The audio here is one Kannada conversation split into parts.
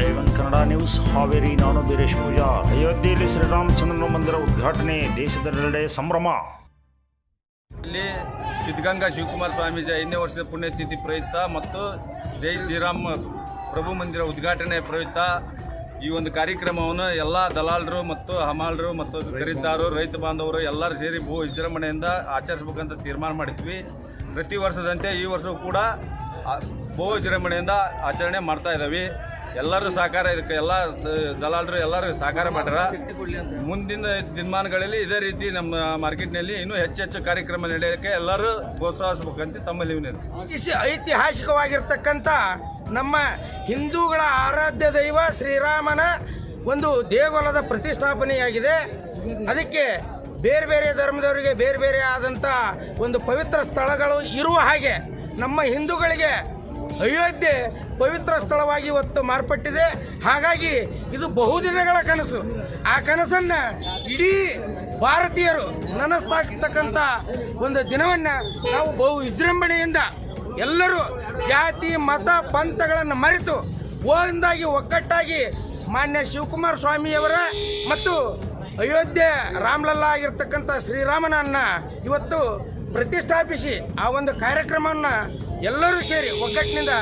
ಏವನ್ ಕನ್ನಡ ನ್ಯೂಸ್ ಹಾವೇರಿ ನಾನು ಬೀರೇಶ್ ಪೂಜಾ ಅಯೋಧ್ಯೆಯಲ್ಲಿ ಶ್ರೀರಾಮಚಂದ್ರನ ಮಂದಿರ ಉದ್ಘಾಟನೆ ದೇಶದೆಲ್ಲೆಡೆ ಸಂಭ್ರಮ ಇಲ್ಲಿ ಸಿದ್ಧಗಂಗಾ ಶಿವಕುಮಾರ ಸ್ವಾಮೀಜಿ ಐದನೇ ವರ್ಷದ ಪುಣ್ಯತಿಥಿ ಪ್ರಯುಕ್ತ ಮತ್ತು ಜೈ ಶ್ರೀರಾಮ್ ಪ್ರಭು ಮಂದಿರ ಉದ್ಘಾಟನೆ ಪ್ರಯುಕ್ತ ಈ ಒಂದು ಕಾರ್ಯಕ್ರಮವನ್ನು ಎಲ್ಲ ದಲಾಲರು ಮತ್ತು ಹಮಾಲರು ಮತ್ತು ಖರೀದಾರರು ರೈತ ಬಾಂಧವರು ಎಲ್ಲರೂ ಸೇರಿ ಭೂ ವಿಜೃಂಭಣೆಯಿಂದ ಆಚರಿಸ್ಬೇಕಂತ ತೀರ್ಮಾನ ಮಾಡಿದ್ವಿ. ಪ್ರತಿ ವರ್ಷದಂತೆ ಈ ವರ್ಷವೂ ಕೂಡ ಭೂ ವಿಜೃಂಭಣೆಯಿಂದ ಆಚರಣೆ ಮಾಡ್ತಾ ಇದ್ದಾವೆ ಎಲ್ಲರೂ ಸಹಕಾರ ಇದಕ್ಕೆ ಎಲ್ಲ ಸ- ದಲಾಲರು ಎಲ್ಲರೂ ಸಹಕಾರ ಮಾಡ್ಯಾರ. ಮುಂದಿನ ದಿನಮಾನಗಳಲ್ಲಿ ಇದೇ ರೀತಿ ನಮ್ಮ ಮಾರ್ಕೆಟ್ನಲ್ಲಿ ಇನ್ನೂ ಹೆಚ್ಚು ಹೆಚ್ಚು ಕಾರ್ಯಕ್ರಮ ನಡೆಯೋಕ್ಕೆ ಎಲ್ಲರೂ ಪ್ರೋತ್ಸಾಹಿಸಬೇಕಂತ ತಮ್ಮಲ್ಲಿ ವಿನಂತಿ. ಇಸ್- ಐತಿಹಾಸಿಕವಾಗಿರ್ತಕ್ಕಂಥ ನಮ್ಮ ಹಿಂದೂಗಳ ಆರಾಧ್ಯ ದೈವ ಶ್ರೀರಾಮನ ಒಂದು ದೇಗುಲದ ಪ್ರತಿಷ್ಠಾಪನೆಯಾಗಿದೆ. ಅದಕ್ಕೆ ಬೇರೆ ಬೇರೆ ಧರ್ಮದವರಿಗೆ ಬೇರೆ ಬೇರೆ ಆದಂಥ ಒಂದು ಪವಿತ್ರ ಸ್ಥಳಗಳು ಇರುವ ಹಾಗೆ ನಮ್ಮ ಹಿಂದೂಗಳಿಗೆ ಅಯೋಧ್ಯೆ ಪವಿತ್ರ ಸ್ಥಳವಾಗಿ ಇವತ್ತು ಮಾರ್ಪಟ್ಟಿದೆ. ಹಾಗಾಗಿ ಇದು ಬಹುದಿನಗಳ ಕನಸು. ಆ ಕನಸನ್ನು ಇಡೀ ಭಾರತೀಯರು ನನಸ್ತಾಕ್ತಕ್ಕಂಥ ಒಂದು ದಿನವನ್ನು ನಾವು ಬಹು ವಿಜೃಂಭಣೆಯಿಂದ ಎಲ್ಲರೂ ಜಾತಿ, ಮತ, ಪಂಥಗಳನ್ನು ಮರೆತು ಒಂದಾಗಿ ಒಗ್ಗಟ್ಟಾಗಿ ಮಾನ್ಯ ಶಿವಕುಮಾರ ಸ್ವಾಮಿಯವರ ಮತ್ತು ಅಯೋಧ್ಯೆ ರಾಮಲಲ್ಲ ಆಗಿರ್ತಕ್ಕಂಥ ಶ್ರೀರಾಮನನ್ನು ಇವತ್ತು ಪ್ರತಿಷ್ಠಾಪಿಸಿ ಆ ಒಂದು ಕಾರ್ಯಕ್ರಮವನ್ನು ಎಲ್ಲರೂ ಸೇರಿ ಒಗ್ಗಟ್ಟಿನಿಂದ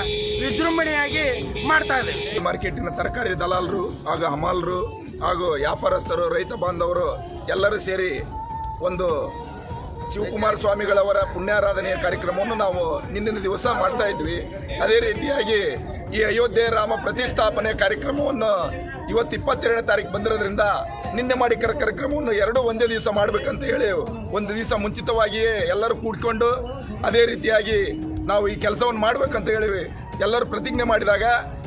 ವಿಜೃಂಭಣೆಯಾಗಿ ಮಾಡ್ತಾ ಇದ್ದೇವೆ. ಮಾರ್ಕೆಟಿನ ತರಕಾರಿ ದಲಾಲರು ಹಾಗೂ ಹಮಾಲರು, ಹಾಗೂ ವ್ಯಾಪಾರಸ್ಥರು, ರೈತ ಬಾಂಧವರು ಎಲ್ಲರೂ ಸೇರಿ ಒಂದು ಶಿವಕುಮಾರ ಸ್ವಾಮಿಗಳವರ ಪುಣ್ಯಾರಾಧನೆಯ ಕಾರ್ಯಕ್ರಮವನ್ನು ನಾವು ನಿನ್ನಿನ ದಿವಸ ಮಾಡ್ತಾ ಇದ್ವಿ. ಅದೇ ರೀತಿಯಾಗಿ ಈ ಅಯೋಧ್ಯೆ ರಾಮ ಪ್ರತಿಷ್ಠಾಪನೆ ಕಾರ್ಯಕ್ರಮವನ್ನು ಇವತ್ತು ಇಪ್ಪತ್ತೆರಡನೇ ತಾರೀಕು ಬಂದಿರೋದ್ರಿಂದ ನಿನ್ನೆ ಮಾಡಿ ಕರ ಕಾರ್ಯಕ್ರಮವನ್ನು ಎರಡೂ ಒಂದೇ ದಿವಸ ಮಾಡಬೇಕಂತ ಹೇಳಿ ಒಂದು ದಿವಸ ಮುಂಚಿತವಾಗಿಯೇ ಎಲ್ಲರೂ ಕೂಡ್ಕೊಂಡು ಅದೇ ರೀತಿಯಾಗಿ ನಾವು ಈ ಕೆಲಸವನ್ನು ಮಾಡಬೇಕಂತ ಹೇಳಿವಿ. ಎಲ್ಲರೂ ಪ್ರತಿಜ್ಞೆ ಮಾಡಿದಾಗ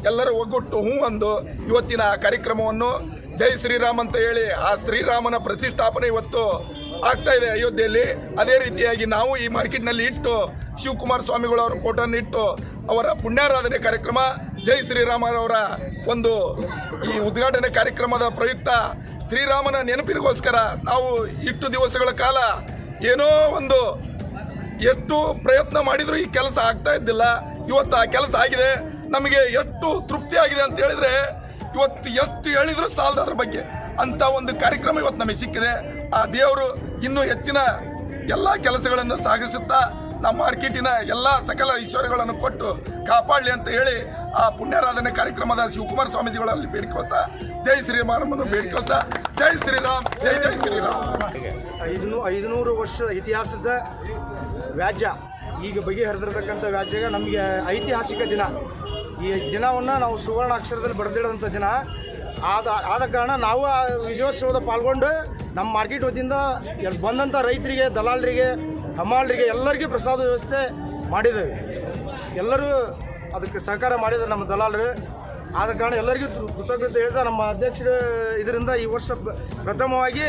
ಎಲ್ಲರೂ ಒಗ್ಗಟ್ಟು ಹೂ ಅಂದು ಇವತ್ತಿನ ಆ ಕಾರ್ಯಕ್ರಮವನ್ನು ಜೈ ಶ್ರೀರಾಮ್ ಅಂತ ಹೇಳಿ ಆ ಶ್ರೀರಾಮನ ಪ್ರತಿಷ್ಠಾಪನೆ ಇವತ್ತು ಆಗ್ತಾ ಇದೆ ಅಯೋಧ್ಯೆಯಲ್ಲಿ. ಅದೇ ರೀತಿಯಾಗಿ ನಾವು ಈ ಮಾರ್ಕೆಟ್ನಲ್ಲಿ ಇಟ್ಟು ಶಿವಕುಮಾರ ಸ್ವಾಮಿಗಳು ಅವರ ಫೋಟೋನ ಇಟ್ಟು ಅವರ ಪುಣ್ಯಾರಾಧನೆ ಕಾರ್ಯಕ್ರಮ, ಜೈ ಶ್ರೀರಾಮರವರ ಒಂದು ಈ ಉದ್ಘಾಟನೆ ಕಾರ್ಯಕ್ರಮದ ಪ್ರಯುಕ್ತ ಶ್ರೀರಾಮನ ನೆನಪಿಗೋಸ್ಕರ ನಾವು ಇಷ್ಟು ದಿವಸಗಳ ಕಾಲ ಏನೋ ಒಂದು ಎಷ್ಟು ಪ್ರಯತ್ನ ಮಾಡಿದ್ರು ಈ ಕೆಲಸ ಆಗ್ತಾ ಇದ್ದಿಲ್ಲ. ಇವತ್ತು ಆ ಕೆಲಸ ಆಗಿದೆ. ನಮಗೆ ಎಷ್ಟು ತೃಪ್ತಿ ಆಗಿದೆ ಅಂತ ಹೇಳಿದ್ರೆ, ಇವತ್ತು ಎಷ್ಟು ಹೇಳಿದ್ರು ಸಾಲದ ಅದ್ರ ಬಗ್ಗೆ. ಅಂತ ಒಂದು ಕಾರ್ಯಕ್ರಮ ಇವತ್ತು ನಮಗೆ ಸಿಕ್ಕಿದೆ. ಆ ದೇವರು ಇನ್ನೂ ಹೆಚ್ಚಿನ ಎಲ್ಲ ಕೆಲಸಗಳನ್ನು ಸಾಗಿಸುತ್ತಾ, ನಮ್ಮ ಮಾರ್ಕೆಟಿನ ಎಲ್ಲ ಸಕಲ ಈಶ್ವರಗಳನ್ನು ಕೊಟ್ಟು ಕಾಪಾಡಲಿ ಅಂತ ಹೇಳಿ ಆ ಪುಣ್ಯಾರಾಧನೆ ಕಾರ್ಯಕ್ರಮದ ಶಿವಕುಮಾರ ಸ್ವಾಮೀಜಿಗಳಲ್ಲಿ ಬೇಡ್ಕೊಳ್ತಾ, ಜೈ ಶ್ರೀರಾಮನನ್ನು ಬೇಡ್ಕೊಳ್ತಾ, ಜೈ ಶ್ರೀರಾಮ್, ಜೈ ಜೈ ಶ್ರೀರಾಮ್. ಐದುನೂ ಐದುನೂರು ವರ್ಷದ ಇತಿಹಾಸದ ವ್ಯಾಜ್ಯ. ಈಗ ಬಗೆಹರಿದಿರತಕ್ಕಂಥ ವ್ಯಾಜ್ಯಗ ನಮಗೆ ಐತಿಹಾಸಿಕ ದಿನ. ಈ ದಿನವನ್ನು ನಾವು ಸುವರ್ಣ ಅಕ್ಷರದಲ್ಲಿ ಬರೆದಿಡುವಂಥ ದಿನ. ಆದ ಆದ ಕಾರಣ ನಾವು ಆ ವಿಜಯೋತ್ಸವದ ಪಾಲ್ಗೊಂಡು ನಮ್ಮ ಮಾರ್ಕೆಟ್ ವತಿಯಿಂದ ಬಂದಂಥ ರೈತರಿಗೆ, ದಲಾಲರಿಗೆ ಹಮಾಲರಿಗೆ ಎಲ್ಲರಿಗೂ ಪ್ರಸಾದ ವ್ಯವಸ್ಥೆ ಮಾಡಿದ್ದೇವೆ. ಎಲ್ಲರೂ ಅದಕ್ಕೆ ಸಹಕಾರ ಮಾಡಿದ್ದಾರೆ ನಮ್ಮ ದಲಾಲರು. ಆದ ಕಾರಣ ಎಲ್ಲರಿಗೂ ಕೃತಜ್ಞತೆ ಹೇಳ್ತಾ ನಮ್ಮ ಅಧ್ಯಕ್ಷರು ಇದರಿಂದ ಈ ವರ್ಷ ಪ್ರಥಮವಾಗಿ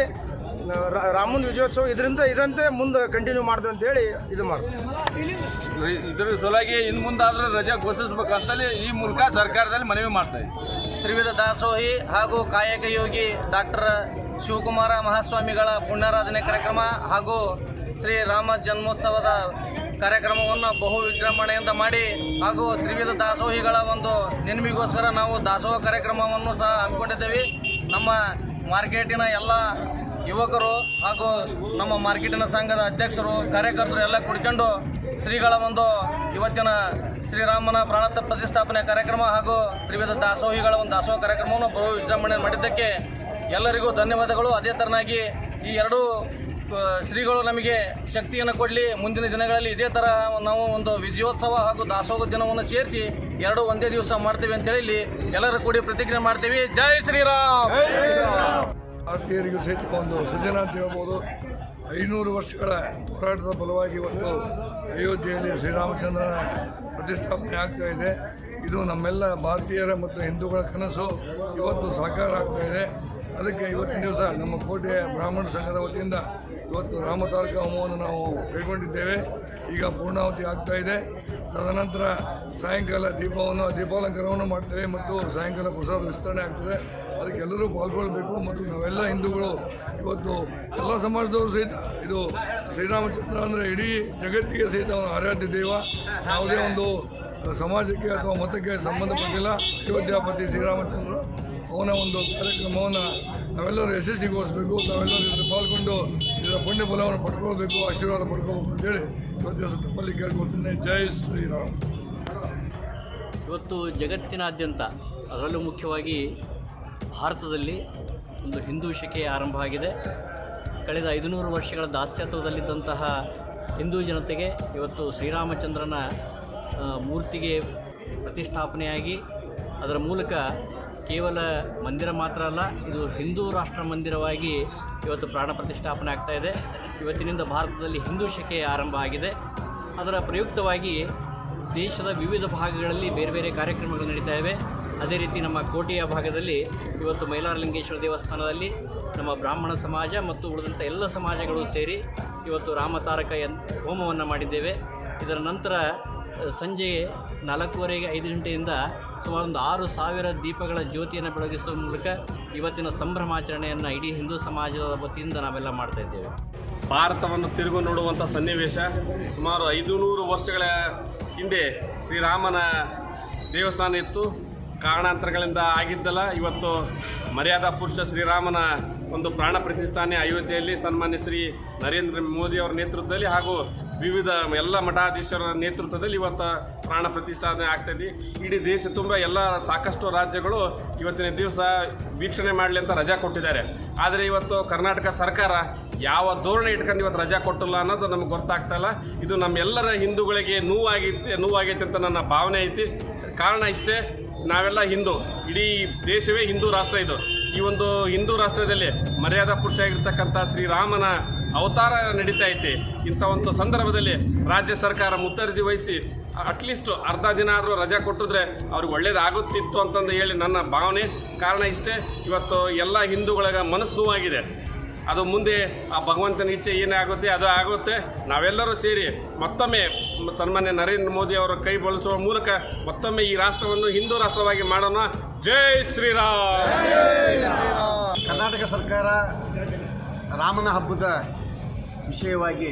ರಾಮನ ವಿಜಯೋತ್ಸವ ಇದರಿಂದ ಇದಂತೆ ಮುಂದೆ ಕಂಟಿನ್ಯೂ ಮಾಡ್ದೆ ಅಂತ ಹೇಳಿ ಇದು ಮಾಡ್ತೀವಿ ಇದರ ಸಲುವಾಗಿ ಇನ್ನು ಮುಂದಾದ್ರೆ ರಜೆ ಘೋಷಿಸ್ಬೇಕಂತಲೇ ಈ ಮೂಲಕ ಸರ್ಕಾರದಲ್ಲಿ ಮನವಿ ಮಾಡ್ತಾ ಇದ್ದೀವಿ ತ್ರಿವಿಧ ದಾಸೋಹಿ ಹಾಗೂ ಕಾಯಕ ಯೋಗಿ ಡಾಕ್ಟರ್ ಶಿವಕುಮಾರ ಮಹಾಸ್ವಾಮಿಗಳ ಪುಣ್ಯಾರಾಧನೆ ಕಾರ್ಯಕ್ರಮ ಹಾಗೂ ಶ್ರೀ ರಾಮ ಜನ್ಮೋತ್ಸವದ ಕಾರ್ಯಕ್ರಮವನ್ನು ಬಹು ವಿಜೃಂಭಣೆಯಿಂದ ಮಾಡಿ ಹಾಗೂ ತ್ರಿವಿಧ ದಾಸೋಹಿಗಳ ಒಂದು ನೆನಪಿಗೋಸ್ಕರ ನಾವು ದಾಸೋಹ ಕಾರ್ಯಕ್ರಮವನ್ನು ಸಹ ಹಮ್ಮಿಕೊಂಡಿದ್ದೇವೆ. ನಮ್ಮ ಮಾರ್ಕೆಟಿನ ಎಲ್ಲ ಯುವಕರು ಹಾಗೂ ನಮ್ಮ ಮಾರ್ಕೆಟಿನ ಸಂಘದ ಅಧ್ಯಕ್ಷರು, ಕಾರ್ಯಕರ್ತರು ಎಲ್ಲ ಕುಡ್ಕೊಂಡು ಶ್ರೀಗಳ ಒಂದು ಇವತ್ತಿನ ಶ್ರೀರಾಮನ ಪ್ರಾಣತ ಪ್ರತಿಷ್ಠಾಪನೆ ಕಾರ್ಯಕ್ರಮ ಹಾಗೂ ತ್ರಿವಿಧ ದಾಸೋಹಿಗಳ ಒಂದು ದಾಸೋಹ ಕಾರ್ಯಕ್ರಮವನ್ನು ಬಹು ವಿಜೃಂಭಣೆ ಮಾಡಿದ್ದಕ್ಕೆ ಎಲ್ಲರಿಗೂ ಧನ್ಯವಾದಗಳು. ಅದೇ ಥರನಾಗಿ ಈ ಎರಡೂ ಶ್ರೀಗಳು ನಮಗೆ ಶಕ್ತಿಯನ್ನು ಕೊಡಲಿ. ಮುಂದಿನ ದಿನಗಳಲ್ಲಿ ಇದೇ ಥರ ನಾವು ಒಂದು ವಿಜಯೋತ್ಸವ ಹಾಗೂ ದಾಸೋಹ ದಿನವನ್ನು ಸೇರಿಸಿ ಎರಡು ಒಂದೇ ದಿವಸ ಮಾಡ್ತೀವಿ ಅಂತೇಳಿ ಎಲ್ಲರೂ ಕೂಡಿ ಪ್ರತಿಜ್ಞೆ ಮಾಡ್ತೀವಿ. ಜೈ ಶ್ರೀರಾಮ್! ಭಾರತೀಯರಿಗೂ ಸಹಿತ ಒಂದು ಸೃಜನ ಅಂತ ಹೇಳ್ಬೋದು. ಐನೂರು ವರ್ಷಗಳ ಹೋರಾಟದ ಫಲವಾಗಿ ಇವತ್ತು ಅಯೋಧ್ಯೆಯಲ್ಲಿ ಶ್ರೀರಾಮಚಂದ್ರನ ಪ್ರತಿಷ್ಠಾಪನೆ ಆಗ್ತಾ ಇದೆ. ಇದು ನಮ್ಮೆಲ್ಲ ಭಾರತೀಯರ ಮತ್ತು ಹಿಂದೂಗಳ ಕನಸು. ಇವತ್ತು ಸಾಕಾರ ಆಗ್ತಾ ಇದೆ. ಅದಕ್ಕೆ ಇವತ್ತಿನ ದಿವಸ ನಮ್ಮ ಕೋಟೆಯ ಬ್ರಾಹ್ಮಣ ಸಂಘದ ವತಿಯಿಂದ ಇವತ್ತು ರಾಮತಾರಕ ಹೋಮವನ್ನು ನಾವು ಕೈಗೊಂಡಿದ್ದೇವೆ. ಈಗ ಪೂರ್ಣಾವತಿ ಆಗ್ತಾ ಇದೆ. ತದನಂತರ ಸಾಯಂಕಾಲ ದೀಪವನ್ನು, ದೀಪಾಲಂಕಾರವನ್ನು ಮಾಡ್ತೇವೆ ಮತ್ತು ಸಾಯಂಕಾಲ ಪ್ರಸಾದ ವಿಸ್ತರಣೆ ಆಗ್ತದೆ. ಅದಕ್ಕೆ ಎಲ್ಲರೂ ಪಾಲ್ಗೊಳ್ಬೇಕು ಮತ್ತು ನಾವೆಲ್ಲ ಹಿಂದೂಗಳು ಇವತ್ತು ಎಲ್ಲ ಸಮಾಜದವರು ಸಹಿತ ಇದು ಶ್ರೀರಾಮಚಂದ್ರ ಅಂದರೆ ಇಡೀ ಜಗತ್ತಿಗೆ ಸಹಿತ ಅವನು ಆರಾಧ್ಯ ದೇವ. ಯಾವುದೇ ಒಂದು ಸಮಾಜಕ್ಕೆ ಅಥವಾ ಮತಕ್ಕೆ ಸಂಬಂಧಪಟ್ಟಿಲ್ಲ. ಅಯೋಧ್ಯಾಪತಿ ಶ್ರೀರಾಮಚಂದ್ರ ಅವನ ಒಂದು ಕಾರ್ಯಕ್ರಮವನ್ನು ನಾವೆಲ್ಲರೂ ಯಶಸ್ಸಿಗೋಸ್ಬೇಕು ನಾವೆಲ್ಲರೂ ಇದರಲ್ಲಿ ಪಾಲ್ಗೊಂಡು ಇದರ ಪುಣ್ಯ ಫಲವನ್ನು ಪಡ್ಕೊಳ್ಬೇಕು, ಆಶೀರ್ವಾದ ಪಡ್ಕೋಬೇಕು ಅಂತೇಳಿ ಇವತ್ತು ದಿವಸ ತಪ್ಪಲ್ಲಿ ಕೇಳ್ಕೊಳ್ತೀನಿ. ಜೈ ಶ್ರೀರಾಮ್. ಇವತ್ತು ಜಗತ್ತಿನಾದ್ಯಂತ ಅದರಲ್ಲೂ ಮುಖ್ಯವಾಗಿ ಭಾರತದಲ್ಲಿ ಒಂದು ಹಿಂದೂ ಶಕೆ ಆಗಿದೆ. ಕಳೆದ ಐದುನೂರು ವರ್ಷಗಳ ದಾಸ್ಯತ್ವದಲ್ಲಿದ್ದಂತಹ ಹಿಂದೂ ಜನತೆಗೆ ಇವತ್ತು ಶ್ರೀರಾಮಚಂದ್ರನ ಮೂರ್ತಿಗೆ ಪ್ರತಿಷ್ಠಾಪನೆಯಾಗಿ, ಅದರ ಮೂಲಕ ಕೇವಲ ಮಂದಿರ ಮಾತ್ರ ಅಲ್ಲ, ಇದು ಹಿಂದೂ ರಾಷ್ಟ್ರ ಮಂದಿರವಾಗಿ ಇವತ್ತು ಪ್ರಾಣ ಪ್ರತಿಷ್ಠಾಪನೆ ಆಗ್ತಾ ಇದೆ. ಇವತ್ತಿನಿಂದ ಭಾರತದಲ್ಲಿ ಹಿಂದೂ ಶಕೆ ಆರಂಭ ಆಗಿದೆ. ಅದರ ಪ್ರಯುಕ್ತವಾಗಿ ದೇಶದ ವಿವಿಧ ಭಾಗಗಳಲ್ಲಿ ಬೇರೆ ಬೇರೆ ಕಾರ್ಯಕ್ರಮಗಳು ನಡೀತಾ ಇವೆ. ಅದೇ ರೀತಿ ನಮ್ಮ ಕೋಟೆಯ ಭಾಗದಲ್ಲಿ ಇವತ್ತು ಮೈಲಾರಲಿಂಗೇಶ್ವರ ದೇವಸ್ಥಾನದಲ್ಲಿ ನಮ್ಮ ಬ್ರಾಹ್ಮಣ ಸಮಾಜ ಮತ್ತು ಉಳಿದಂಥ ಎಲ್ಲ ಸಮಾಜಗಳು ಸೇರಿ ಇವತ್ತು ರಾಮತಾರಕ ಎನ್ ಹೋಮವನ್ನು ಮಾಡಿದ್ದೇವೆ. ಇದರ ನಂತರ ಸಂಜೆ ನಾಲ್ಕೂವರೆಗೆ ಐದು ಗಂಟೆಯಿಂದ ಸುಮಾರು ಒಂದು ಆರು ಸಾವಿರ ದೀಪಗಳ ಜ್ಯೋತಿಯನ್ನು ಬೆಳಗಿಸುವ ಮೂಲಕ ಇವತ್ತಿನ ಸಂಭ್ರಮಾಚರಣೆಯನ್ನು ಇಡೀ ಹಿಂದೂ ಸಮಾಜದ ವತಿಯಿಂದ ನಾವೆಲ್ಲ ಮಾಡ್ತಾ ಇದ್ದೇವೆ. ಭಾರತವನ್ನು ತಿರುಗು ನೋಡುವಂಥ ಸನ್ನಿವೇಶ ಸುಮಾರು ಐದು ನೂರು ವರ್ಷಗಳ ಹಿಂದೆ ಶ್ರೀರಾಮನ ದೇವಸ್ಥಾನ ಇತ್ತು. ಕಾರಣಾಂತರಗಳಿಂದ ಆಗಿದ್ದಲ್ಲ, ಇವತ್ತು ಮರ್ಯಾದಾ ಪುರುಷ ಶ್ರೀರಾಮನ ಒಂದು ಪ್ರಾಣ ಪ್ರತಿಷ್ಠಾನೆ ಅಯೋಧ್ಯೆಯಲ್ಲಿ ಸನ್ಮಾನ್ಯ ಶ್ರೀ ನರೇಂದ್ರ ಮೋದಿ ಅವರ ನೇತೃತ್ವದಲ್ಲಿ ಹಾಗೂ ವಿವಿಧ ಎಲ್ಲ ಮಠಾಧೀಶರ ನೇತೃತ್ವದಲ್ಲಿ ಇವತ್ತು ಪ್ರಾಣ ಪ್ರತಿಷ್ಠಾಪನೆ ಆಗ್ತದೆ ಇಡೀ ದೇಶ ತುಂಬ, ಎಲ್ಲ ಸಾಕಷ್ಟು ರಾಜ್ಯಗಳು ಇವತ್ತಿನ ದಿವಸ ವೀಕ್ಷಣೆ ಮಾಡಲಿ ಅಂತ ರಜಾ ಕೊಟ್ಟಿದ್ದಾರೆ. ಆದರೆ ಇವತ್ತು ಕರ್ನಾಟಕ ಸರ್ಕಾರ ಯಾವ ಧೋರಣೆ ಇಟ್ಕೊಂಡು ಇವತ್ತು ರಜಾ ಕೊಟ್ಟಿಲ್ಲ ಅನ್ನೋದು ನಮ್ಗೆ ಗೊತ್ತಾಗ್ತಾ ಇಲ್ಲ. ಇದು ನಮ್ಮೆಲ್ಲರ ಹಿಂದೂಗಳಿಗೆ ನೋವಾಗೈತೆ ನೋವಾಗೈತೆ ಅಂತ ನನ್ನ ಭಾವನೆ ಐತಿ. ಕಾರಣ ಇಷ್ಟೇ ನಾವೆಲ್ಲ ಹಿಂದೂ. ಇಡೀ ದೇಶವೇ ಹಿಂದೂ ರಾಷ್ಟ್ರ ಇದು. ಈ ಒಂದು ಹಿಂದೂ ರಾಷ್ಟ್ರದಲ್ಲಿ ಮರ್ಯಾದಾ ಪುರುಷ ಆಗಿರ್ತಕ್ಕಂಥ ಶ್ರೀರಾಮನ ಅವತಾರ ನಡೀತಾ ಐತಿ. ಇಂಥ ಒಂದು ಸಂದರ್ಭದಲ್ಲಿ ರಾಜ್ಯ ಸರ್ಕಾರ ಮುತ್ತರ್ಜಿ ವಹಿಸಿ ಅಟ್ಲೀಸ್ಟ್ ಅರ್ಧ ದಿನ ಆದರೂ ರಜಾ ಕೊಟ್ಟಿದ್ರೆ ಅವ್ರಿಗೆ ಒಳ್ಳೇದಾಗುತ್ತಿತ್ತು ಅಂತಂದು ಹೇಳಿ ನನ್ನ ಭಾವನೆ. ಕಾರಣ ಇಷ್ಟೇ, ಇವತ್ತು ಎಲ್ಲ ಹಿಂದೂಗಳಿಗೆ ಮನಸ್ಸು ನೋವಾಗಿದೆ. ಅದು ಮುಂದೆ ಆ ಭಗವಂತನ ಇಚ್ಛೆ ಏನೇ ಆಗುತ್ತೆ, ಅದು ಆಗುತ್ತೆ. ನಾವೆಲ್ಲರೂ ಸೇರಿ ಮತ್ತೊಮ್ಮೆ ಸನ್ಮಾನ್ಯ ನರೇಂದ್ರ ಮೋದಿ ಅವರ ಕೈ ಬಳಸುವ ಮೂಲಕ ಮತ್ತೊಮ್ಮೆ ಈ ರಾಷ್ಟ್ರವನ್ನು ಹಿಂದೂ ರಾಷ್ಟ್ರವಾಗಿ ಮಾಡೋಣ. ಜೈ ಶ್ರೀರಾಮ್! ಕರ್ನಾಟಕ ಸರ್ಕಾರ ರಾಮನ ಹಬ್ಬದ ವಿಷಯವಾಗಿ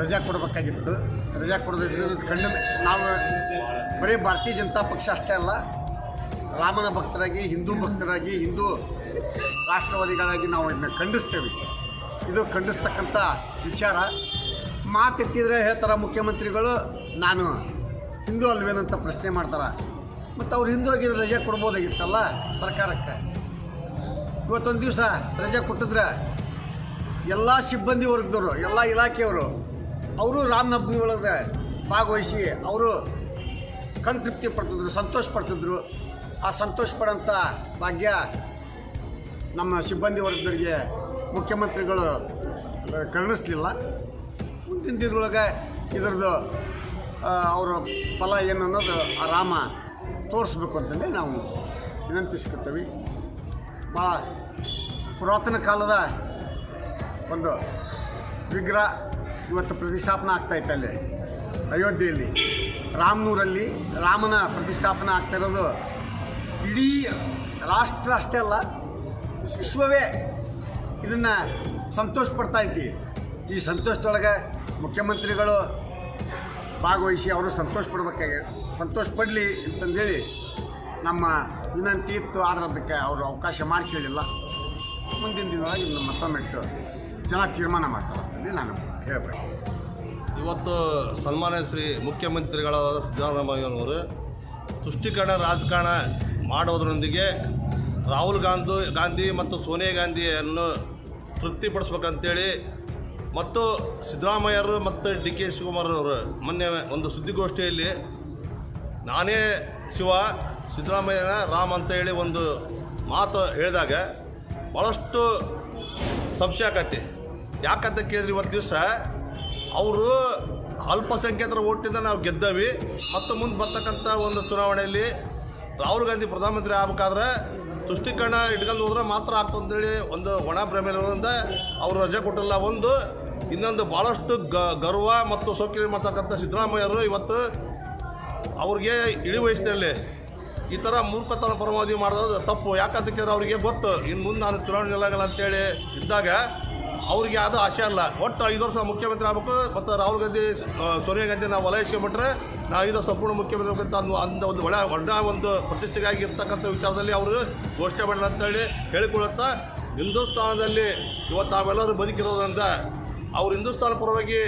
ರಜಾ ಕೊಡಬೇಕಾಗಿತ್ತು. ರಜಾ ಕೊಡೋದ್ರಿಂದ ಕಂಡು ನಾವು ಬರೀ ಭಾರತೀಯ ಜನತಾ ಪಕ್ಷ ಅಷ್ಟೇ ಅಲ್ಲ, ರಾಮನ ಭಕ್ತರಾಗಿ, ಹಿಂದೂ ಭಕ್ತರಾಗಿ, ಹಿಂದೂ ರಾಷ್ಟ್ರವಾದಿಗಳಾಗಿ ನಾವು ಇದನ್ನ ಖಂಡಿಸ್ತೇವೆ. ಇದು ಖಂಡಿಸ್ತಕ್ಕಂಥ ವಿಚಾರ. ಮಾತೆತ್ತಿದ್ರೆ ಹೇಳ್ತಾರೆ ಮುಖ್ಯಮಂತ್ರಿಗಳು, ನಾನು ಹಿಂದೂ ಅಲ್ವೇನಂತ ಪ್ರಶ್ನೆ ಮಾಡ್ತಾರೆ. ಮತ್ತು ಅವ್ರು ಹಿಂದೂ ಆಗಿದ್ರೆ ರಜೆ ಕೊಡ್ಬೋದಾಗಿತ್ತಲ್ಲ ಸರ್ಕಾರಕ್ಕೆ? ಇವತ್ತೊಂದು ದಿವಸ ರಜೆ ಕೊಟ್ಟಿದ್ರೆ ಎಲ್ಲ ಸಿಬ್ಬಂದಿ ವರ್ಗದವರು, ಎಲ್ಲ ಇಲಾಖೆಯವರು, ಅವರು ರಾಮನವಮಿ ಒಳಗೆ ಭಾಗವಹಿಸಿ ಅವರು ಕಣ್ತೃಪ್ತಿ ಪಡ್ತಿದ್ರು, ಸಂತೋಷ ಪಡ್ತಿದ್ರು. ಆ ಸಂತೋಷ ಪಡೋಂಥ ಭಾಗ್ಯ ನಮ್ಮ ಸಿಬ್ಬಂದಿ ವರ್ಗದವರಿಗೆ ಮುಖ್ಯಮಂತ್ರಿಗಳು ಕರುಣಿಸ್ಲಿಲ್ಲ. ಮುಂದಿನ ದಿನದೊಳಗೆ ಇದರದ್ದು ಅವರ ಫಲ ಏನು ಅನ್ನೋದು ಆರಾಮ ರಾಮ ತೋರಿಸ್ಬೇಕು ಅಂತಂದು ನಾವು ವಿನಂತಿಸ್ಕೊತೀವಿ. ಭಾಳ ಪುರಾತನ ಕಾಲದ ಒಂದು ವಿಗ್ರಹ ಇವತ್ತು ಪ್ರತಿಷ್ಠಾಪನೆ ಆಗ್ತಾಯಿತ್ತು ಅಲ್ಲಿ, ಅಯೋಧ್ಯೆಯಲ್ಲಿ. ರಾಮನೂರಲ್ಲಿ ರಾಮನ ಪ್ರತಿಷ್ಠಾಪನೆ ಆಗ್ತಾ ಇರೋದು ಇಡೀ ರಾಷ್ಟ್ರ ಅಷ್ಟೇ ಅಲ್ಲ ವಿಶ್ವವೇ ಇದನ್ನು ಸಂತೋಷ ಪಡ್ತಾ ಐತಿ ಈ ಸಂತೋಷದೊಳಗೆ ಮುಖ್ಯಮಂತ್ರಿಗಳು ಭಾಗವಹಿಸಿ ಅವರು ಸಂತೋಷ ಪಡ್ಬೇಕಾಗಿ ಸಂತೋಷ ಪಡಲಿ ಅಂತಂದೇಳಿ ನಮ್ಮ ವಿನಂತಿ ಇತ್ತು. ಆದ್ರೆ ಅದಕ್ಕೆ ಅವರು ಅವಕಾಶ ಮಾಡಿಕೊಳ್ಳಿಲ್ಲ ಮುಂದಿನ ದಿನದೊಳಗೆ ಇದನ್ನು ಮತ್ತೊಮ್ಮೆ ಜನ ತೀರ್ಮಾನ ಮಾಡ್ತಾರೆ ಅಂತಂದು ನಾನು ಹೇಳಬೇಕು. ಇವತ್ತು ಸನ್ಮಾನ್ಯ ಶ್ರೀ ಮುಖ್ಯಮಂತ್ರಿಗಳಾದ ಸಿದ್ದರಾಮಯ್ಯನವರು ತುಷ್ಟೀಕರಣ ರಾಜಕಾರಣ ಮಾಡೋದ್ರೊಂದಿಗೆ ರಾಹುಲ್ ಗಾಂಧಿ ಗಾಂಧಿ ಮತ್ತು ಸೋನಿಯಾ ಗಾಂಧಿಯನ್ನು ತೃಪ್ತಿಪಡಿಸ್ಬೇಕಂತೇಳಿ ಮತ್ತು ಸಿದ್ದರಾಮಯ್ಯರು ಮತ್ತು ಡಿ ಕೆ ಶಿವಕುಮಾರ್ ಅವರು ಮೊನ್ನೆ ಒಂದು ಸುದ್ದಿಗೋಷ್ಠಿಯಲ್ಲಿ ನಾನೇ ಶಿವ, ಸಿದ್ದರಾಮಯ್ಯನ ರಾಮ್ ಅಂತ ಹೇಳಿ ಒಂದು ಮಾತು ಹೇಳಿದಾಗ ಭಾಳಷ್ಟು ಸಂಶಯ ಆಕತಿ. ಯಾಕಂತ ಕೇಳಿದ್ರೆ ಇವತ್ತು ದಿವಸ ಅವರು ಅಲ್ಪಸಂಖ್ಯಾತರ ಓಟಿಂದ ನಾವು ಗೆದ್ದವಿ ಮತ್ತು ಮುಂದೆ ಬರ್ತಕ್ಕಂಥ ಒಂದು ಚುನಾವಣೆಯಲ್ಲಿ ರಾಹುಲ್ ಗಾಂಧಿ ಪ್ರಧಾನಮಂತ್ರಿ ಆಗ್ಬೇಕಾದ್ರೆ ತುಷ್ಟೀಕರಣ ಇಟ್ಕೊಂಡು ಹೋದ್ರೆ ಮಾತ್ರ ಆಗ್ತದೆ ಅಂತೇಳಿ ಒಂದು ಒಣ ಭ್ರಮೆಯಿಂದ ಅವರು ರಜೆ ಕೊಟ್ಟಿಲ್ಲ. ಒಂದು, ಇನ್ನೊಂದು ಭಾಳಷ್ಟು ಗ, ಗರ್ವ ಮತ್ತು ಸೋಕೆ ಮಾಡ್ತಕ್ಕಂಥ ಸಿದ್ದರಾಮಯ್ಯರು ಇವತ್ತು ಅವ್ರಿಗೆ ಇಳಿ ವಯಸ್ಸಿನಲ್ಲಿ ಈ ಥರ ಮೂರ್ಖತನ ಪರವಾಗಿ ಮಾಡೋದು ತಪ್ಪು. ಯಾಕಂತ ಕೇಳಿದ್ರೆ ಅವರಿಗೆ ಗೊತ್ತು. ಇನ್ನು ಮುಂದೆ ನಾನು ಚುನಾವಣೆ ಇಲ್ಲಾಗಲ್ಲ ಅಂತೇಳಿ ಇದ್ದಾಗ ಅವ್ರಿಗೆ ಅದು ಆಸೆ ಅಲ್ಲ. ಒಟ್ಟು ಐದು ವರ್ಷ ಮುಖ್ಯಮಂತ್ರಿ ಆಗಬೇಕು ಮತ್ತು ರಾಹುಲ್ ಗಾಂಧಿ ಸೋನಿಯಾ ಗಾಂಧಿ ನಾವು ವಲಯಿಸ್ಕೊಂಡ್ಬಿಟ್ರೆ ನಾವು ಐದು ವರ್ಷ ಸಂಪೂರ್ಣ ಮುಖ್ಯಮಂತ್ರಿ ಆಗಬೇಕು ಅಂತ ಅಂದ ಒಂದು ಒಳ್ಳೆ ಒಳ್ಳೆ ಒಂದು ಪ್ರತಿಷ್ಠೆಗಾಗಿ ಇರ್ತಕ್ಕಂಥ ವಿಚಾರದಲ್ಲಿ ಅವರು ಘೋಷಣೆ ಮಾಡಲ್ಲ ಅಂತೇಳಿ ಹೇಳಿಕೊಳ್ಳುತ್ತಾ ಹಿಂದೂಸ್ತಾನದಲ್ಲಿ ಇವತ್ತು ನಾವೆಲ್ಲರೂ ಬದುಕಿರೋದ್ರಿಂದ ಅವ್ರು ಹಿಂದೂಸ್ತಾನ ಪರವಾಗಿ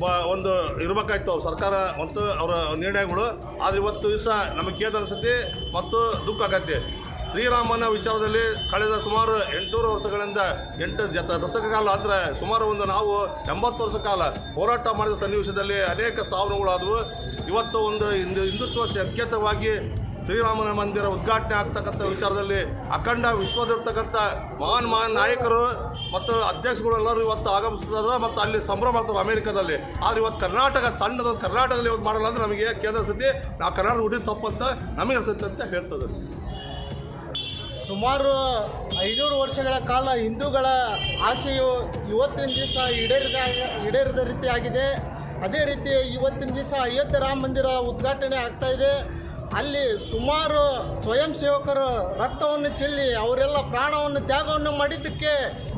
ಬ ಒಂದು ಇರಬೇಕಾಯ್ತು. ಅವ್ರ ಸರ್ಕಾರ ಮತ್ತು ಅವರ ನಿರ್ಣಯಗಳು. ಆದರೆ ಇವತ್ತು ದಿವಸ ನಮಗೆ ಕೇಳಿದ ಅನಿಸುತ್ತೆ ಮತ್ತು ದುಃಖ ಆಗತ್ತೆ. ಶ್ರೀರಾಮನ ವಿಚಾರದಲ್ಲಿ ಕಳೆದ ಸುಮಾರು ಎಂಟುನೂರು ವರ್ಷಗಳಿಂದ ಎಂಟು ದಶಕ ಕಾಲ ಅಂದರೆ ಸುಮಾರು ಒಂದು ನಾವು ಎಂಬತ್ತು ವರ್ಷ ಕಾಲ ಹೋರಾಟ ಮಾಡಿದ ಸನ್ನಿವೇಶದಲ್ಲಿ ಅನೇಕ ಸಾವಿರಗಳಾದವು ಇವತ್ತು ಒಂದು ಹಿಂದು ಹಿಂದುತ್ವ ಸಂಕೇತವಾಗಿ ಶ್ರೀರಾಮನ ಮಂದಿರ ಉದ್ಘಾಟನೆ ಆಗ್ತಕ್ಕಂಥ ವಿಚಾರದಲ್ಲಿ ಅಖಂಡ ವಿಶ್ವದಿರ್ತಕ್ಕಂಥ ಮಹಾನ್ ಮಹಾನ್ ನಾಯಕರು ಮತ್ತು ಅಧ್ಯಕ್ಷಗಳೆಲ್ಲರೂ ಇವತ್ತು ಆಗಮಿಸ್ತಾರೆ ಮತ್ತು ಅಲ್ಲಿ ಸಂಭ್ರಮ ಮಾಡ್ತಾರೆ ಅಮೆರಿಕದಲ್ಲಿ. ಆದರೆ ಇವತ್ತು ಕರ್ನಾಟಕ ಸಣ್ಣದ ಕರ್ನಾಟಕದಲ್ಲಿ ಇವತ್ತು ಮಾಡಲ್ಲ ಅಂದ್ರೆ ನಮಗೆ ಕೇಂದ್ರ ಸತಿ ನಾವು ಕರ್ನಾಟಕ ಉಡಿ ತಪ್ಪಂತ ನಮಗೆ ಅನಿಸುತ್ತೆ ಅಂತ ಹೇಳ್ತದೆ. ಸುಮಾರು ಐನೂರು ವರ್ಷಗಳ ಕಾಲ ಹಿಂದೂಗಳ ಆಸೆಯು ಇವತ್ತಿನ ದಿವಸ ಈಡೇರಿದ ಈಡೇರಿದ ರೀತಿ ಆಗಿದೆ ಅದೇ ರೀತಿ ಇವತ್ತಿನ ದಿವಸ ಅಯೋಧ್ಯೆ ರಾಮ ಮಂದಿರ ಉದ್ಘಾಟನೆ ಆಗ್ತಾ ಇದೆ. ಅಲ್ಲಿ ಸುಮಾರು ಸ್ವಯಂ ಸೇವಕರು ರಕ್ತವನ್ನು ಚೆಲ್ಲಿ ಅವರೆಲ್ಲ ಪ್ರಾಣವನ್ನು ತ್ಯಾಗವನ್ನು ಮಾಡಿದ್ದಕ್ಕೆ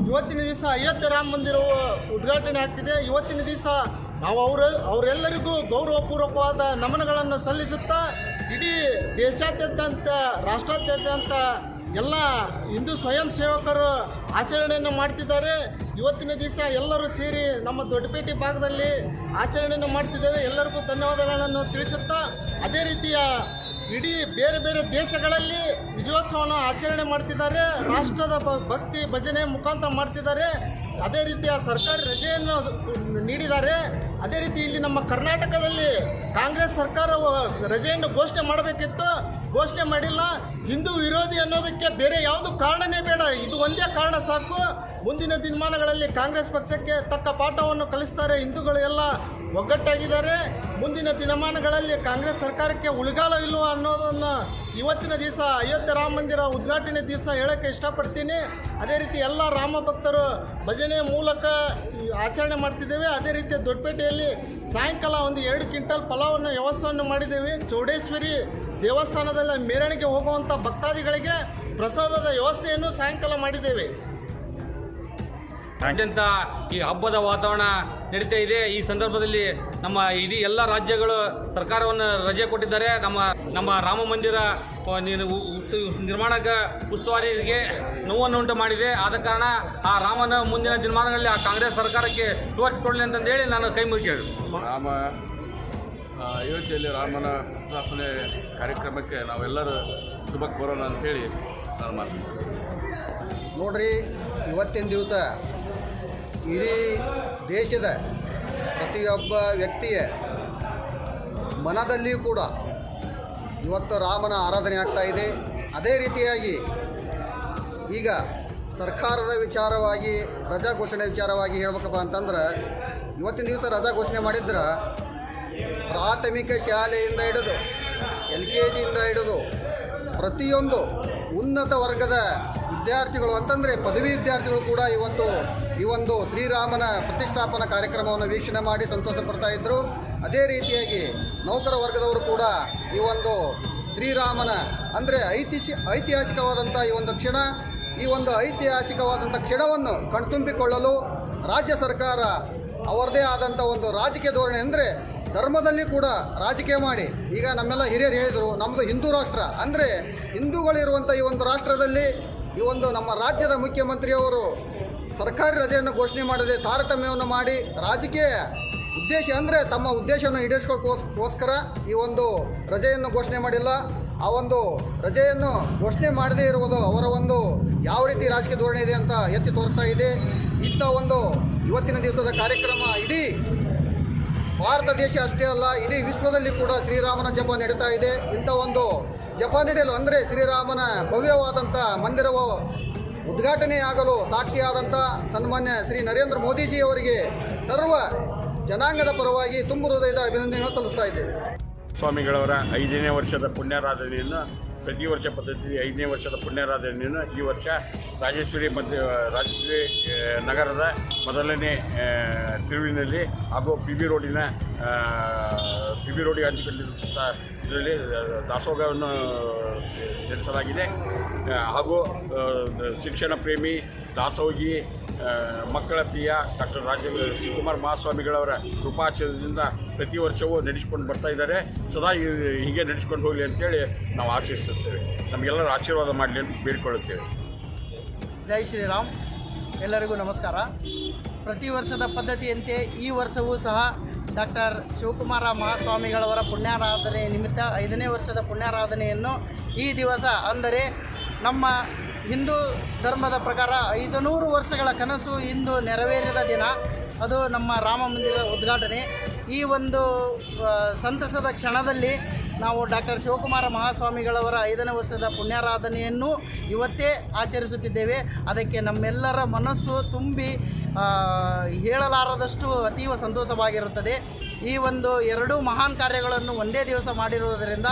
ಇವತ್ತಿನ ದಿವಸ ಅಯೋಧ್ಯೆ ರಾಮ ಮಂದಿರವು ಉದ್ಘಾಟನೆ ಆಗ್ತಿದೆ. ಇವತ್ತಿನ ದಿವಸ ನಾವು ಅವರ ಅವರೆಲ್ಲರಿಗೂ ಗೌರವಪೂರ್ವಕವಾದ ನಮನಗಳನ್ನು ಸಲ್ಲಿಸುತ್ತಾ ಇಡೀ ದೇಶಾದ್ಯಂತ, ರಾಷ್ಟ್ರಾದ್ಯಂತ ಎಲ್ಲ ಹಿಂದೂ ಸ್ವಯಂ ಸೇವಕರು ಆಚರಣೆಯನ್ನು ಮಾಡ್ತಿದ್ದಾರೆ. ಇವತ್ತಿನ ದಿವಸ ಎಲ್ಲರೂ ಸೇರಿ ನಮ್ಮ ದೊಡ್ಡಪೇಟೆ ಭಾಗದಲ್ಲಿ ಆಚರಣೆಯನ್ನು ಮಾಡ್ತಿದ್ದೇವೆ. ಎಲ್ಲರಿಗೂ ಧನ್ಯವಾದಗಳನ್ನು ತಿಳಿಸುತ್ತಾ, ಅದೇ ರೀತಿಯ ಇಡೀ ಬೇರೆ ಬೇರೆ ದೇಶಗಳಲ್ಲಿ ವಿಜಯೋತ್ಸವವನ್ನು ಆಚರಣೆ ಮಾಡ್ತಿದ್ದಾರೆ. ರಾಷ್ಟ್ರದ ಭಕ್ತಿ ಭಜನೆ ಮುಖಾಂತರ ಮಾಡ್ತಿದ್ದಾರೆ. ಅದೇ ರೀತಿಯ ಸರ್ಕಾರಿ ರಜೆಯನ್ನು ನೀಡಿದ್ದಾರೆ. ಅದೇ ರೀತಿ ಇಲ್ಲಿ ನಮ್ಮ ಕರ್ನಾಟಕದಲ್ಲಿ ಕಾಂಗ್ರೆಸ್ ಸರ್ಕಾರವು ರಜೆಯನ್ನು ಘೋಷಣೆ ಮಾಡಬೇಕಿತ್ತು. ಘೋಷಣೆ ಮಾಡಿಲ್ಲ. ಹಿಂದೂ ವಿರೋಧಿ ಅನ್ನೋದಕ್ಕೆ ಬೇರೆ ಯಾವುದು ಕಾರಣನೇ ಬೇಡ. ಇದು ಒಂದೇ ಕಾರಣ ಸಾಕು. ಮುಂದಿನ ದಿನಮಾನಗಳಲ್ಲಿ ಕಾಂಗ್ರೆಸ್ ಪಕ್ಷಕ್ಕೆ ತಕ್ಕ ಪಾಠವನ್ನು ಕಲಿಸ್ತಾರೆ ಹಿಂದೂಗಳು ಎಲ್ಲ. ಒಗ್ಗಟ್ಟಾಗಿದ್ದಾರೆ. ಮುಂದಿನ ದಿನಮಾನಗಳಲ್ಲಿ ಕಾಂಗ್ರೆಸ್ ಸರ್ಕಾರಕ್ಕೆ ಉಳಿಗಾಲವಿಲ್ವ ಅನ್ನೋದನ್ನು ಇವತ್ತಿನ ದಿವಸ ಅಯೋಧ್ಯೆ ರಾಮ ಮಂದಿರ ಉದ್ಘಾಟನೆ ದಿವಸ ಹೇಳೋಕ್ಕೆ ಇಷ್ಟಪಡ್ತೀನಿ. ಅದೇ ರೀತಿ ಎಲ್ಲ ರಾಮ ಭಕ್ತರು ಭಜನೆ ಮೂಲಕ ಆಚರಣೆ ಮಾಡ್ತಿದ್ದೇವೆ. ಅದೇ ರೀತಿ ದೊಡ್ಡಪೇಟೆಯಲ್ಲಿ ಸಾಯಂಕಾಲ ಒಂದು ಎರಡು ಕ್ವಿಂಟಲ್ ಫಲವನ್ನು, ವ್ಯವಸ್ಥೆಯನ್ನು ಮಾಡಿದ್ದೇವೆ. ಚೌಡೇಶ್ವರಿ ದೇವಸ್ಥಾನದಲ್ಲಿ ಮೆರವಣಿಗೆ ಹೋಗುವಂಥ ಭಕ್ತಾದಿಗಳಿಗೆ ಪ್ರಸಾದದ ವ್ಯವಸ್ಥೆಯನ್ನು ಸಾಯಂಕಾಲ ಮಾಡಿದ್ದೇವೆ. ಅತ್ಯಂತ ಈ ಹಬ್ಬದ ವಾತಾವರಣ ನಡೀತಾ ಇದೆ. ಈ ಸಂದರ್ಭದಲ್ಲಿ ನಮ್ಮ ಇಡೀ ಎಲ್ಲ ರಾಜ್ಯಗಳು ಸರ್ಕಾರವನ್ನು ರಜೆ ಕೊಟ್ಟಿದ್ದಾರೆ. ನಮ್ಮ ನಮ್ಮ ರಾಮ ಮಂದಿರ ನಿರ್ಮಾಣಕ್ಕೆ ಉಸ್ತುವಾರಿಗೆ ನೋವನ್ನು ಉಂಟು ಮಾಡಿದೆ. ಆದ ಕಾರಣ ಆ ರಾಮನ ಮುಂದಿನ ದಿನಮಾನಗಳಲ್ಲಿ ಆ ಕಾಂಗ್ರೆಸ್ ಸರ್ಕಾರಕ್ಕೆ ತೋರಿಸಿಕೊಡ್ಲಿ ಅಂತಂದೇಳಿ ನಾನು ಕೈ ಮುಗಿದು ರಾಮ ಅಯೋಧ್ಯೆಯಲ್ಲಿ ರಾಮನ ಸ್ಥಾಪನೆ ಕಾರ್ಯಕ್ರಮಕ್ಕೆ ನಾವೆಲ್ಲರೂ ಶುಭ ಕೋರೋಣ ಅಂತೇಳಿ ನಾನು ಮಾತು ನೋಡ್ರಿ ಇವತ್ತಿನ ದಿವಸ ಇಡೀ ದೇಶದ ಪ್ರತಿಯೊಬ್ಬ ವ್ಯಕ್ತಿಯ ಮನದಲ್ಲಿಯೂ ಕೂಡ ಇವತ್ತು ರಾಮನ ಆರಾಧನೆ ಆಗ್ತಾ ಇದೆ. ಅದೇ ರೀತಿಯಾಗಿ ಈಗ ಸರ್ಕಾರದ ವಿಚಾರವಾಗಿ, ರಜಾ ಘೋಷಣೆ ವಿಚಾರವಾಗಿ ಹೇಳ್ಬೇಕಪ್ಪ ಅಂತಂದ್ರೆ, ಇವತ್ತಿನ ದಿವಸ ರಜಾ ಘೋಷಣೆ ಮಾಡಿದ್ರೆ ಪ್ರಾಥಮಿಕ ಶಾಲೆಯಿಂದ ಹಿಡಿದು, ಎಲ್ ಕೆ ಜಿಯಿಂದ ಹಿಡಿದು ಪ್ರತಿಯೊಂದು ಉನ್ನತ ವರ್ಗದ ವಿದ್ಯಾರ್ಥಿಗಳು ಅಂತಂದರೆ ಪದವಿ ವಿದ್ಯಾರ್ಥಿಗಳು ಕೂಡ ಇವತ್ತು ಈ ಒಂದು ಶ್ರೀರಾಮನ ಪ್ರತಿಷ್ಠಾಪನಾ ಕಾರ್ಯಕ್ರಮವನ್ನು ವೀಕ್ಷಣೆ ಮಾಡಿ ಸಂತೋಷ ಪಡ್ತಾ ಇದ್ದರು ಅದೇ ರೀತಿಯಾಗಿ ನೌಕರ ವರ್ಗದವರು ಕೂಡ ಈ ಒಂದು ಶ್ರೀರಾಮನ, ಅಂದರೆ ಐತಿಹಾಸಿ ಐತಿಹಾಸಿಕವಾದಂಥ ಈ ಒಂದು ಕ್ಷಣ, ಈ ಒಂದು ಐತಿಹಾಸಿಕವಾದಂಥ ಕ್ಷಣವನ್ನು ಕಣ್ತುಂಬಿಕೊಳ್ಳಲು ರಾಜ್ಯ ಸರ್ಕಾರ ಅವರದೇ ಆದಂಥ ಒಂದು ರಾಜಕೀಯ ಧೋರಣೆ ಅಂದರೆ ಧರ್ಮದಲ್ಲಿ ಕೂಡ ರಾಜಕೀಯ ಮಾಡಿ. ಈಗ ನಮ್ಮೆಲ್ಲ ಹಿರಿಯರು ಹೇಳಿದರು ನಮ್ಮದು ಹಿಂದೂ ರಾಷ್ಟ್ರ, ಅಂದರೆ ಹಿಂದೂಗಳಿರುವಂಥ ಈ ಒಂದು ರಾಷ್ಟ್ರದಲ್ಲಿ ಈ ಒಂದು ನಮ್ಮ ರಾಜ್ಯದ ಮುಖ್ಯಮಂತ್ರಿಯವರು ಸರ್ಕಾರಿ ರಜೆಯನ್ನು ಘೋಷಣೆ ಮಾಡದೆ ತಾರತಮ್ಯವನ್ನು ಮಾಡಿ ರಾಜಕೀಯ ಉದ್ದೇಶ ಅಂದರೆ ತಮ್ಮ ಉದ್ದೇಶವನ್ನು ಈಡೇರಿಸ್ಕೋಸ್ಕರ ಈ ಒಂದು ರಜೆಯನ್ನು ಘೋಷಣೆ ಮಾಡಿಲ್ಲ. ಆ ಒಂದು ರಜೆಯನ್ನು ಘೋಷಣೆ ಮಾಡದೇ ಇರುವುದು ಅವರ ಒಂದು ಯಾವ ರೀತಿ ರಾಜಕೀಯ ಧೋರಣೆ ಇದೆ ಅಂತ ಎತ್ತಿ ತೋರಿಸ್ತಾ ಇದೆ. ಇಂಥ ಒಂದು ಇವತ್ತಿನ ದಿವಸದ ಕಾರ್ಯಕ್ರಮ ಇಡೀ ಭಾರತ ದೇಶ ಅಷ್ಟೇ ಅಲ್ಲ, ಇಡೀ ವಿಶ್ವದಲ್ಲಿ ಕೂಡ ಶ್ರೀರಾಮನ ಜಪ ನಡೀತಾ ಇದೆ. ಇಂಥ ಒಂದು ಜಪ ನಡೆಯಲು ಅಂದರೆ ಶ್ರೀರಾಮನ ಭವ್ಯವಾದಂಥ ಮಂದಿರವು ಉದ್ಘಾಟನೆಯಾಗಲು ಸಾಕ್ಷಿಯಾದಂಥ ಸನ್ಮಾನ್ಯ ಶ್ರೀ ನರೇಂದ್ರ ಮೋದಿಜಿಯವರಿಗೆ ಸರ್ವ ಜನಾಂಗದ ಪರವಾಗಿ ತುಂಬು ಹೃದಯದ ಅಭಿನಂದನೆಗಳನ್ನು ಸಲ್ಲಿಸ್ತಾ ಇದ್ದೇವೆ ಸ್ವಾಮಿಗಳವರ, ಐದನೇ ವರ್ಷದ ಪುಣ್ಯಾರಾಧನೆಯನ್ನು, ಪ್ರತಿ ವರ್ಷ ಪದ್ಧತಿ ಐದನೇ ವರ್ಷದ ಪುಣ್ಯಾರಾಧನೆಯನ್ನು ಈ ವರ್ಷ ರಾಜೇಶ್ವರಿ ಮಧ್ಯ, ರಾಜೇಶ್ವರಿ ನಗರದ ಮೊದಲನೇ ತಿರುವಿನಲ್ಲಿ ಹಾಗೂ ಪಿ ಬಿ ರೋಡಿನ ಪಿ ಬಿ ರೋಡಿಗೆ ಹಂಚಿಕೊಂಡಿರುವಂಥ ಇದರಲ್ಲಿ ದಾಸೋಹವನ್ನು ನಡೆಸಲಾಗಿದೆ. ಹಾಗೂ ಶಿಕ್ಷಣ ಪ್ರೇಮಿ ದಾಸೋಗಿ ಮಕ್ಕಳ ಪ್ರಿಯ ಡಾಕ್ಟರ್ ರಾಜ ಶಿವಕುಮಾರ್ ಮಹಾಸ್ವಾಮಿಗಳವರ ಕೃಪಾಚಾರದಿಂದ ಪ್ರತಿ ವರ್ಷವೂ ನಡೆಸ್ಕೊಂಡು ಬರ್ತಾ ಇದ್ದಾರೆ. ಸದಾ ಹೀಗೆ ನಡೆಸ್ಕೊಂಡು ಹೋಗಲಿ ಅಂತೇಳಿ ನಾವು ಆಶಿಸುತ್ತೇವೆ. ನಮಗೆಲ್ಲರೂ ಆಶೀರ್ವಾದ ಮಾಡಲಿ ಅಂತ ಬೇಡಿಕೊಳ್ಳುತ್ತೇವೆ. ಜೈ ಶ್ರೀರಾಮ್. ಎಲ್ಲರಿಗೂ ನಮಸ್ಕಾರ. ಪ್ರತಿ ವರ್ಷದ ಪದ್ಧತಿಯಂತೆ ಈ ವರ್ಷವೂ ಸಹ ಡಾಕ್ಟರ್ ಶಿವಕುಮಾರ ಮಹಾಸ್ವಾಮಿಗಳವರ ಪುಣ್ಯಾರಾಧನೆ ನಿಮಿತ್ತ ಐದನೇ ವರ್ಷದ ಪುಣ್ಯಾರಾಧನೆಯನ್ನು ಈ ದಿವಸ, ಅಂದರೆ ನಮ್ಮ ಹಿಂದೂ ಧರ್ಮದ ಪ್ರಕಾರ ಐದು ನೂರು ವರ್ಷಗಳ ಕನಸು ಇಂದು ನೆರವೇರಿದ ದಿನ. ಅದು ನಮ್ಮ ರಾಮ ಮಂದಿರ ಉದ್ಘಾಟನೆ. ಈ ಒಂದು ಸಂತಸದ ಕ್ಷಣದಲ್ಲಿ ನಾವು ಡಾಕ್ಟರ್ ಶಿವಕುಮಾರ ಮಹಾಸ್ವಾಮಿಗಳವರ ಐದನೇ ವರ್ಷದ ಪುಣ್ಯಾರಾಧನೆಯನ್ನು ಇವತ್ತೇ ಆಚರಿಸುತ್ತಿದ್ದೇವೆ. ಅದಕ್ಕೆ ನಮ್ಮೆಲ್ಲರ ಮನಸ್ಸು ತುಂಬಿ ಹೇಳಲಾರದಷ್ಟು ಅತೀವ ಸಂತೋಷವಾಗಿರುತ್ತದೆ. ಈ ಒಂದು ಎರಡು ಮಹಾನ್ ಕಾರ್ಯಗಳನ್ನು ಒಂದೇ ದಿವಸ ಮಾಡಿರುವುದರಿಂದ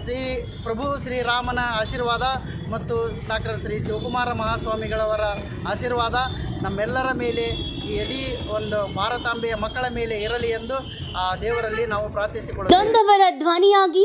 ಶ್ರೀ ಪ್ರಭು ಶ್ರೀರಾಮನ ಆಶೀರ್ವಾದ ಮತ್ತು ಡಾಕ್ಟರ್ ಶ್ರೀ ಶಿವಕುಮಾರ ಮಹಾಸ್ವಾಮಿಗಳವರ ಆಶೀರ್ವಾದ ನಮ್ಮೆಲ್ಲರ ಮೇಲೆ ಈ ಇಡೀ ಒಂದು ಭಾರತಾಂಬೆಯ ಮಕ್ಕಳ ಮೇಲೆ ಇರಲಿ ಎಂದು ಆ ದೇವರಲ್ಲಿ ನಾವು ಪ್ರಾರ್ಥಿಸಿಕೊಳ್ಳುತ್ತೇವೆ. ಧ್ವನಿಯಾಗಿ